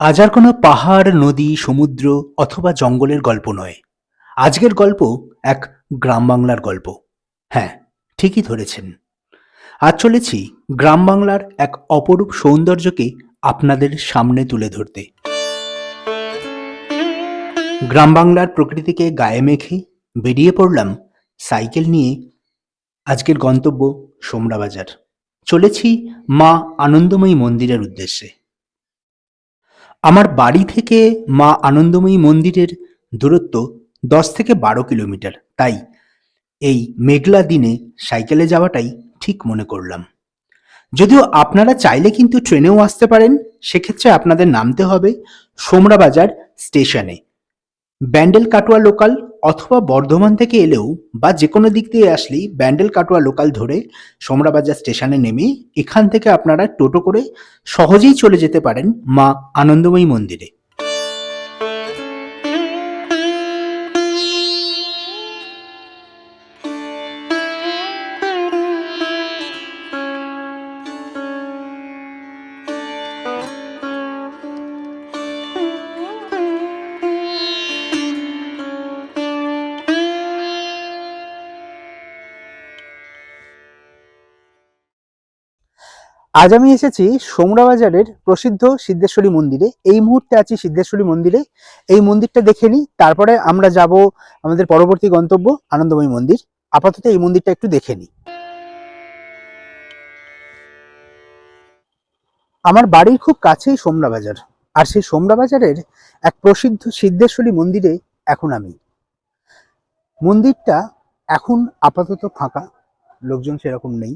আজ আর কোনো পাহাড়, নদী, সমুদ্র অথবা জঙ্গলের গল্প নয়। আজকের গল্প এক গ্রাম বাংলার গল্প। হ্যাঁ ঠিকই ধরেছেন। আজ চলেছি গ্রাম বাংলার এক অপরূপ সৌন্দর্যকে আপনাদের সামনে তুলে ধরতে। গ্রাম বাংলার প্রকৃতিকে গায়ে মেখে বেরিয়ে পড়লাম সাইকেল নিয়ে আজকের গন্তব্য সোমরা বাজার চলেছি মা আনন্দময়ী মন্দিরের উদ্দেশ্যে। আমার বাড়ি থেকে মা আনন্দময়ী মন্দিরের দূরত্ব দশ থেকে বারো কিলোমিটার। তাই এই মেঘলা দিনে সাইকেলে যাওয়াটাই ঠিক মনে করলাম। যদিও আপনারা চাইলে কিন্তু ট্রেনেও আসতে পারেন, সেক্ষেত্রে আপনাদের নামতে হবে সোমরাবাজার স্টেশনে। ব্যান্ডেল কাটোয়া লোকাল অথবা বর্ধমান থেকে এলেও বা যে কোনো দিক দিয়ে আসলেই ব্যান্ডেল কাটোয়া লোকাল ধরে সোমরা বাজার স্টেশনে নেমে এখান থেকে আপনারা টোটো করে সহজেই চলে যেতে পারেন মা আনন্দময়ী মন্দিরে। আজ আমি এসেছি সোমরা বাজারের প্রসিদ্ধ সিদ্ধেশ্বরী মন্দিরে। এই মুহূর্তে আছি সিদ্ধেশ্বরী মন্দিরে। এই মন্দিরটা দেখে নিই, তারপরে আমরা যাব আমাদের পরবর্তী গন্তব্য, আনন্দময়ী মন্দির। আপাতত এই মন্দিরটা একটু দেখে নিই। আমার বাড়ির খুব কাছেই সোমরা বাজার আর সেই সোমরা বাজারের এক প্রসিদ্ধ সিদ্ধেশ্বরী মন্দিরে এখন আমি। মন্দিরটা এখন আপাতত ফাঁকা, লোকজন সেরকম নেই।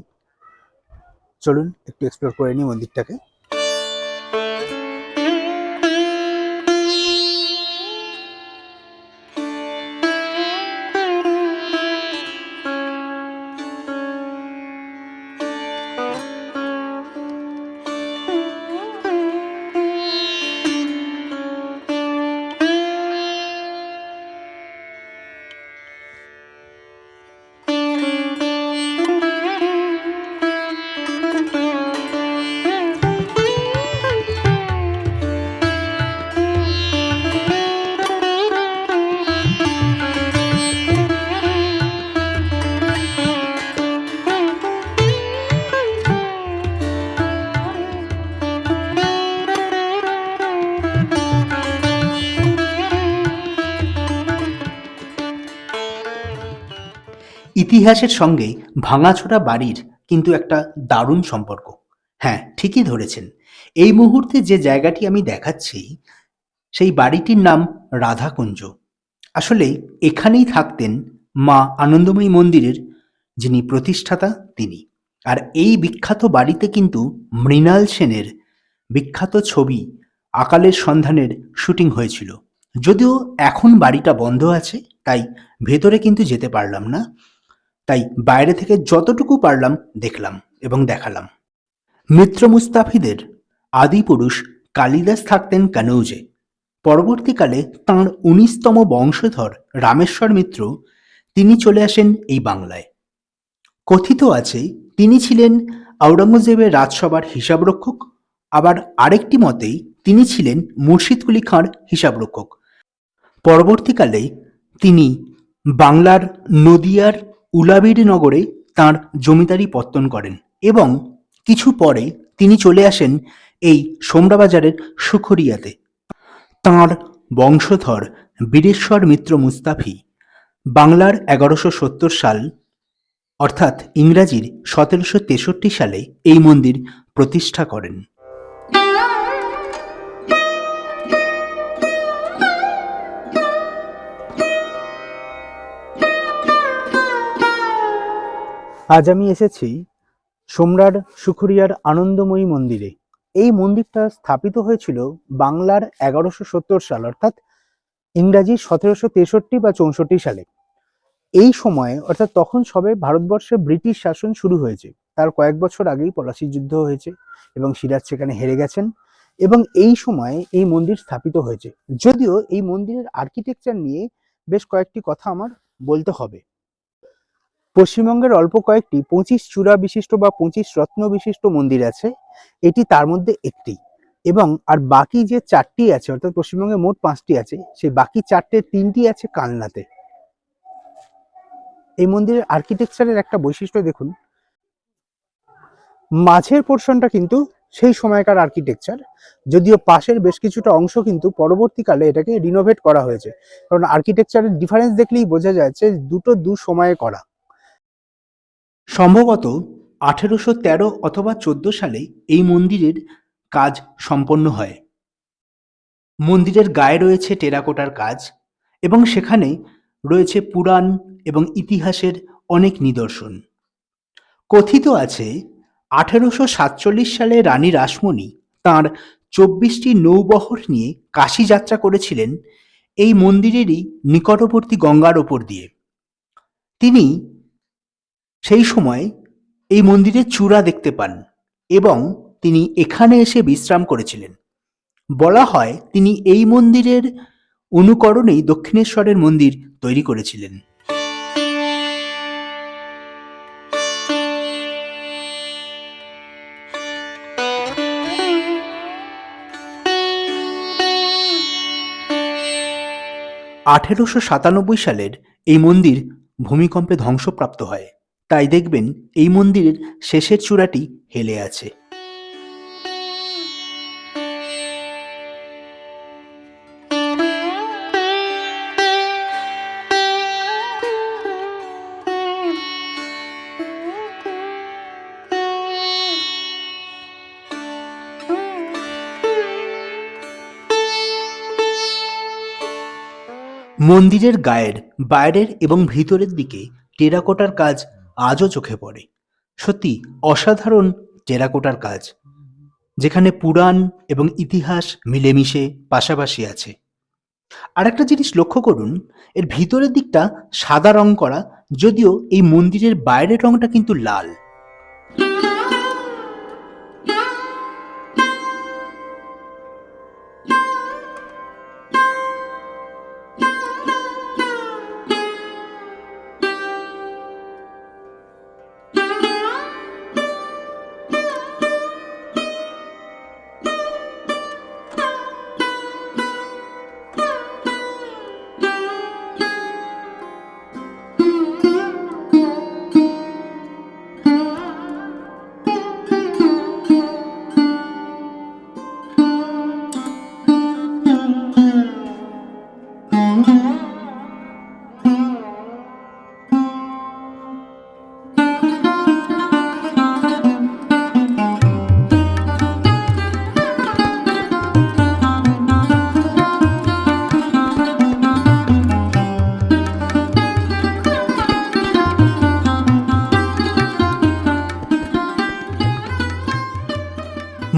চলুন একটু এক্সপ্লোর করে নিই মন্দিরটাকে। ইতিহাসের সঙ্গে ভাঙাচোরা বাড়ির কিন্তু একটা দারুণ সম্পর্ক। হ্যাঁ ঠিকই ধরেছেন। এই মুহূর্তে যে জায়গাটি আমি দেখাচ্ছি, সেই বাড়িটির নাম রাধাকুঞ্জ। আসলে এখানেই থাকতেন মা আনন্দময়ী মন্দিরের যিনি প্রতিষ্ঠাতা তিনি। আর এই বিখ্যাত বাড়িতে কিন্তু মৃণাল সেনের বিখ্যাত ছবি আকালের সন্ধানের শুটিং হয়েছিল। যদিও এখন বাড়িটা বন্ধ আছে, তাই ভেতরে কিন্তু যেতে পারলাম না। তাই বাইরে থেকে যতটুকু পারলাম দেখলাম এবং দেখালাম। মিত্র মুস্তাফিদের আদি পুরুষ কালিদাস থাকতেন কানৌজে। পরবর্তীকালে তাঁর উনিশতম বংশধর রামেশ্বর মিত্র তিনি চলে আসেন এই বাংলায়। কথিত আছে, তিনি ছিলেন আওরঙ্গজেবের রাজসভার হিসাবরক্ষক। আবার আরেকটি মতেই, তিনি ছিলেন মুর্শিদকুলি খাঁর হিসাবরক্ষক। পরবর্তীকালে তিনি বাংলার নদিয়ার উলাবির নগরে তাঁর জমিদারি পত্তন করেন এবং কিছু পরে তিনি চলে আসেন এই সোমরাবাজারের সুখরিয়াতে। তাঁর বংশধর বীরেশ্বর মিত্র মুস্তাফি বাংলার এগারোশো সত্তর সাল, অর্থাৎ ইংরাজির সতেরোশো তেষট্টি সালে এই মন্দির প্রতিষ্ঠা করেন। আজ আমি এসেছি সোমরার সুখুরিয়ার আনন্দময়ী মন্দিরে। এই মন্দিরটা স্থাপিত হয়েছিল বাংলার এগারোশো সত্তর সাল, অর্থাৎ ইংরাজি সতেরোশো তেষট্টি বা চৌষট্টি সালে। এই সময়ে, অর্থাৎ তখন সবে ভারতবর্ষে ব্রিটিশ শাসন শুরু হয়েছে। তার কয়েক বছর আগেই পলাশি যুদ্ধ হয়েছে এবং সিরাজ সেখানে হেরে গেছেন এবং এই সময়ে এই মন্দির স্থাপিত হয়েছে। যদিও এই মন্দিরের আর্কিটেকচার নিয়ে বেশ কয়েকটি কথা আমার বলতে হবে। পশ্চিমবঙ্গের অল্প কয়েকটি পঁচিশ চূড়া বিশিষ্ট বা পঁচিশ রত্ন বিশিষ্ট মন্দির আছে। এটি তার মধ্যে একটি এবং আর বাকি যে চারটি আছে, অর্থাৎ পশ্চিমবঙ্গে মোট পাঁচটি আছে, সেই বাকি চারটে তিনটি আছে কালনাতে। এই মন্দিরের আর্কিটেকচারের একটা বৈশিষ্ট্য দেখুন। মাঝের পোর্শনটা কিন্তু সেই সময়কার আর্কিটেকচার যদিও পাশের বেশ কিছুটা অংশ কিন্তু পরবর্তীকালে এটাকে রিনোভেট করা হয়েছে। কারণ আর্কিটেকচারের ডিফারেন্স দেখলেই বোঝা যাচ্ছে দুটো দু সময়ে করা। সম্ভবত আঠেরোশো তেরো অথবা চোদ্দ সালে এই মন্দিরের কাজ সম্পন্ন হয়। মন্দিরের গায়ে রয়েছে টেরাকোটার কাজ এবং সেখানে রয়েছে পুরাণ এবং ইতিহাসের অনেক নিদর্শন। কথিত আছে, আঠেরোশো সাতচল্লিশ সালে রানী রাসমণি তাঁর চব্বিশটি নৌবহর নিয়ে কাশী যাত্রা করেছিলেন এই মন্দিরেরই নিকটবর্তী গঙ্গার ওপর দিয়ে। তিনি সেই সময় এই মন্দিরের চূড়া দেখতে পান এবং তিনি এখানে এসে বিশ্রাম করেছিলেন। বলা হয় তিনি এই মন্দিরের অনুকরণেই দক্ষিণেশ্বরের মন্দির তৈরি করেছিলেন। আঠেরোশো সাতানব্বই সালের এই মন্দির ভূমিকম্পে ধ্বংসপ্রাপ্ত হয়। তাই দেখবেন এই মন্দিরের শেষের চূড়াটি হেলে আছে। মন্দিরের গায়ের, বাইরের এবং ভিতরের দিকে টেরাকোটার কাজ আজও চোখে পড়ে। সত্যি অসাধারণ টেরাকোটার কাজ, যেখানে পুরাণ এবং ইতিহাস মিলেমিশে পাশাপাশি আছে। আর একটা জিনিস লক্ষ্য করুন, এর ভিতরের দিকটা সাদা রং করা, যদিও এই মন্দিরের বাইরের রংটা কিন্তু লাল।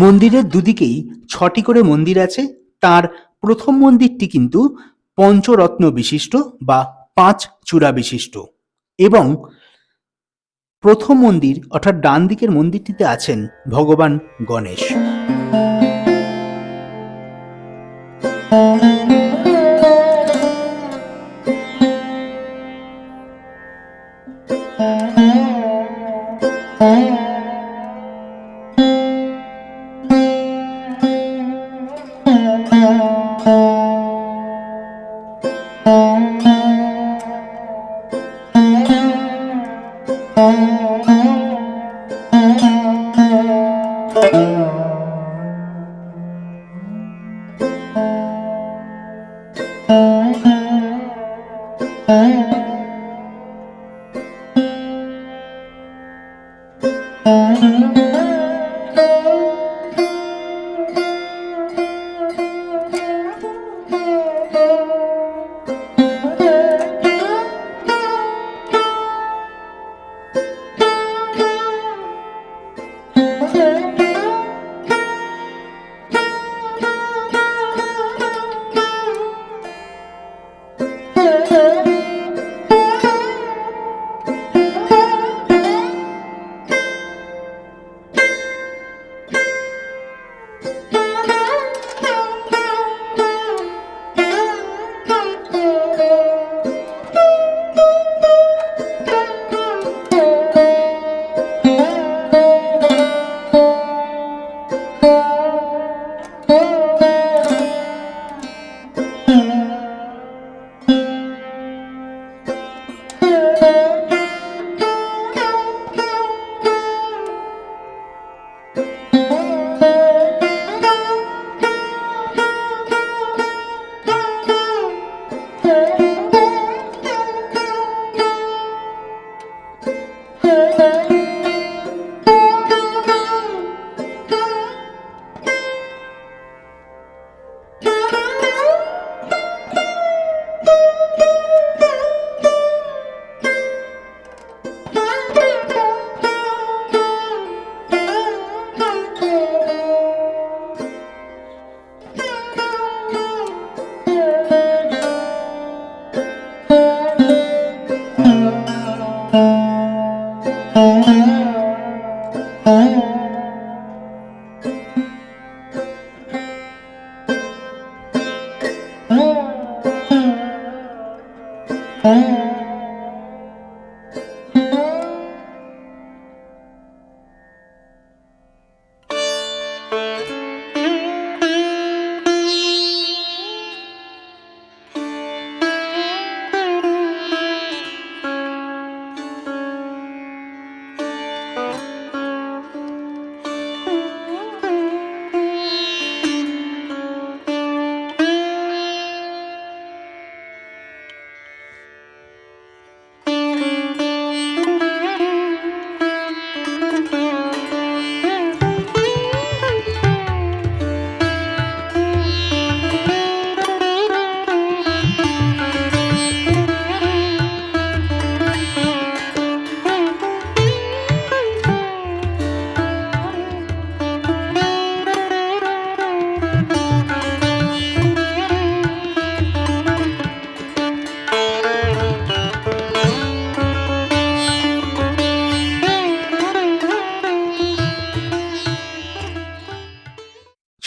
মন্দিরের দুদিকেই ছটি করে মন্দির আছে। তার প্রথম মন্দিরটি কিন্তু পঞ্চরত্ন বিশিষ্ট বা পাঁচ চূড়া বিশিষ্ট। এবং প্রথম মন্দির অর্থাৎ ডান দিকের মন্দিরটিতে আছেন ভগবান গণেশ। home.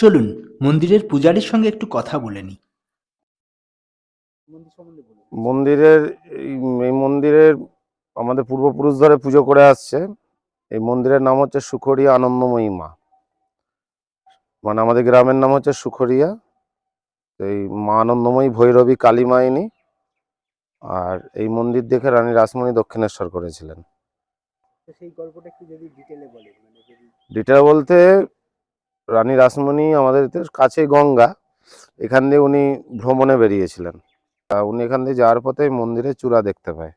চলুন মন্দিরের পূজারীর সঙ্গে একটু কথা বলে নিই। মন্দিরের এই এই মন্দিরের আমাদের পূর্বপুরুষ ধরে পুজো করে আসছে। এই মন্দিরের নাম হচ্ছে সুখরিয়া আনন্দময়ী মা। মানে আমাদের গ্রামের নাম হচ্ছে সুখরিয়া। এই মা আনন্দময়ী ভৈরবী কালী মাইনী আর এই মন্দির দেখে রানী রাসমণি দক্ষিণেশ্বর করেছিলেন। সেই গল্পটা একটু যদি ডিটেলে বলেন মানে ডিটেল বলতে রানী রাসমণি আমাদের কাছে গঙ্গা, এখান দিয়ে উনি ভ্রমণে বেরিয়েছিলেন। উনি এখান দিয়ে যাওয়ার পথে মন্দিরের চূড়া দেখতে পায়।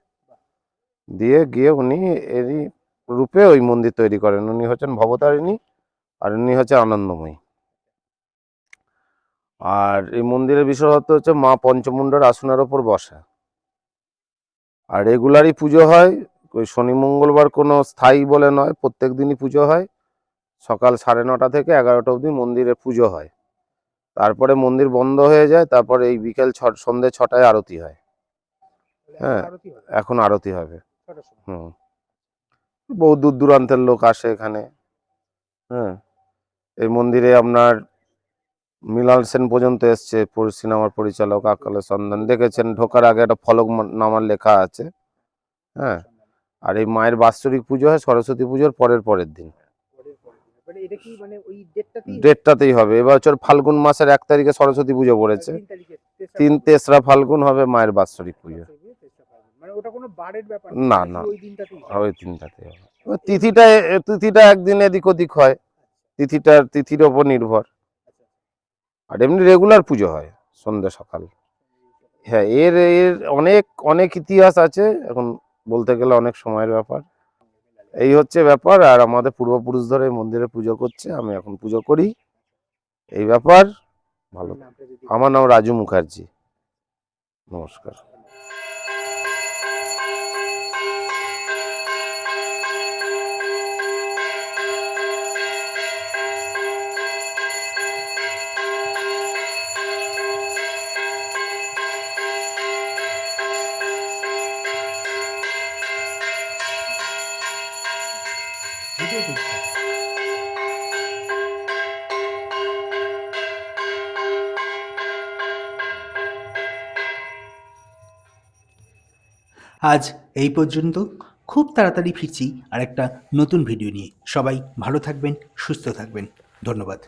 দিয়ে গিয়ে উনি এরই রূপে ওই মন্দির তৈরি করেন। উনি হচ্ছেন ভবতারিণী আর উনি হচ্ছে আনন্দময়ী। আর এই মন্দিরের বিশেষত্ব হচ্ছে মা পঞ্চমুণ্ডর আসনের ওপর বসা। আর রেগুলারই পুজো হয়, ওই শনি মঙ্গলবার কোনো স্থায়ী বলে নয়, প্রত্যেক দিনই পুজো হয়। সকাল সাড়ে নটা থেকে এগারোটা অবধি মন্দিরে পুজো হয়। তারপরে মন্দির বন্ধ হয়ে যায়, তারপরে এই বিকেল ছ সন্ধ্যে ছটায় আরতি হয়। হ্যাঁ। এখন আরতি হবে। হুম। বহু দূর দূরান্তের লোক আসে এখানে। হ্যাঁ এই মন্দিরে আপনার মৃণাল সেন পর্যন্ত এসছে সিনেমার পরিচালক আকালে সন্ধান দেখেছেন, ঢোকার আগে একটা ফলক নামার লেখা আছে। হ্যাঁ আর এই মায়ের বাৎসরিক পুজো হয়, সরস্বতী পুজোর পরের পরের দিন। মানে এটা কি মানে ওই ডেটটাতেই ডেটটাতেই হবে। এবছর ফাল্গুন মাসের এক তারিখে সরস্বতী পুজো পড়েছে। তিন তেসরা ফাল্গুন। হবে মায়ের বাৎসরিক পুজো। মানে না, না। ওই তিনটাতে হবে। তিথিটা তিথিটা একদিন এদিক ওদিক হয়। তিথিটার তিথির ওপর নির্ভর। আর এমনি রেগুলার পুজো হয় সন্ধ্যা সকাল। হ্যাঁ এর এর অনেক অনেক ইতিহাস আছে। এখন বলতে গেলে অনেক সময়ের ব্যাপার। এই হচ্ছে ব্যাপার আর আমাদের পূর্বপুরুষ ধরে এই মন্দিরে পুজো করছে আমি এখন পুজো করি। এই ব্যাপার ভালো। আমার নাম রাজু মুখার্জি। নমস্কার। আজ এই পর্যন্ত। খুব তাড়াতাড়ি ফিরছি আর একটা নতুন ভিডিও নিয়ে। সবাই ভালো থাকবেন, সুস্থ থাকবেন। ধন্যবাদ।